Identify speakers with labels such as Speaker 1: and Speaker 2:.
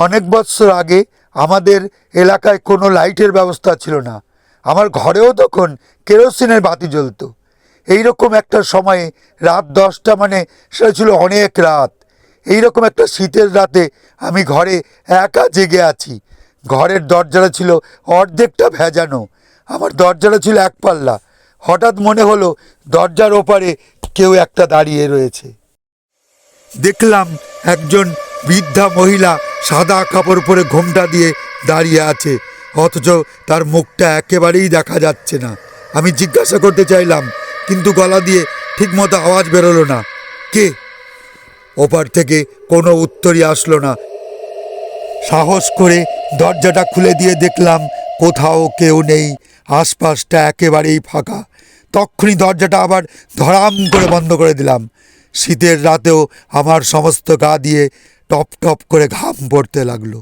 Speaker 1: অনেক বছর আগে আমাদের এলাকায় কোনো লাইটের ব্যবস্থা ছিল না। আমার ঘরেও তখন কেরোসিনের বাতি জ্বলতো। এইরকম একটা সময়ে রাত দশটা মানে সেটা ছিল অনেক রাত। এইরকম একটা শীতের রাতে আমি ঘরে একা জেগে আছি। ঘরের দরজাটা ছিল অর্ধেকটা ভেজানো। আমার দরজাটা ছিল এক পাল্লা। হঠাৎ মনে হলো দরজার ওপারে কেউ একটা দাঁড়িয়ে রয়েছে। দেখলাম একজন বৃদ্ধা মহিলা সাদা কাপড় পরে ঘোমটা দিয়ে দাঁড়িয়ে আছে, অথচ তার মুখটা একেবারেই দেখা যাচ্ছে না। আমি জিজ্ঞাসা করতে চাইলাম, কিন্তু গলা দিয়ে ঠিকমতো আওয়াজ বেরোলো না। কে? ওপার থেকে কোনো উত্তরই আসলো না। সাহস করে দরজাটা খুলে দিয়ে দেখলাম কোথাও কেউ নেই, আশপাশটা একেবারেই ফাঁকা। তখনই দরজাটা আবার ধরাম করে বন্ধ করে দিলাম। শীতের রাতেও আমার সমস্ত গা দিয়ে টপ টপ করে ঘাম পড়তে লাগল।